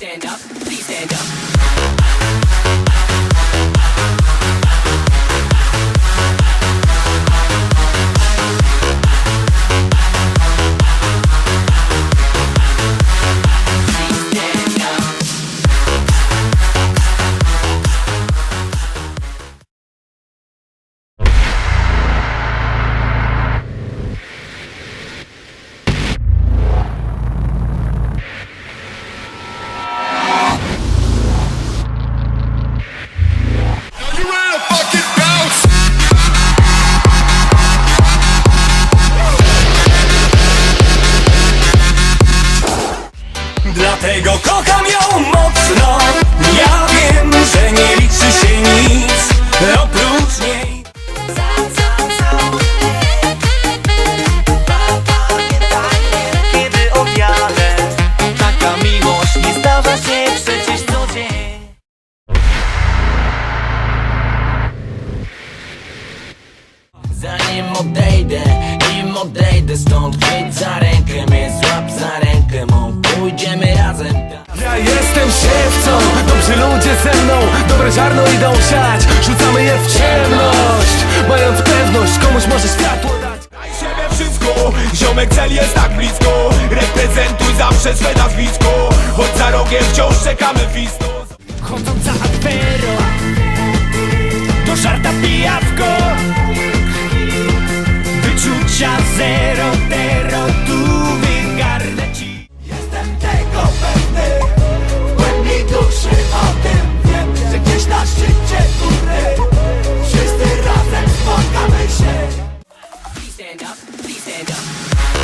stand up, please stand up. dlatego kocham ją mocno. Ja wiem, że nie liczy się nic. Oprócz niej. Kiedy odjadę, taka miłość nie zdarza się przecież co Zanim odejdę, im odejdę stąd, być zarejdę je Dobrzy ludzie ze mną, dobre ziarno idą siać. Rzucamy je w ciemność, mając pewność Komuś może światło dać. Daj siebie wszystko, ziomek cel jest tak blisko. Reprezentuj zawsze swe nazwisko Choć za rogiem wciąż czekamy wisto Chodząc za akwero Do żarta pijawko Wyczucia zero stand up, please stand up.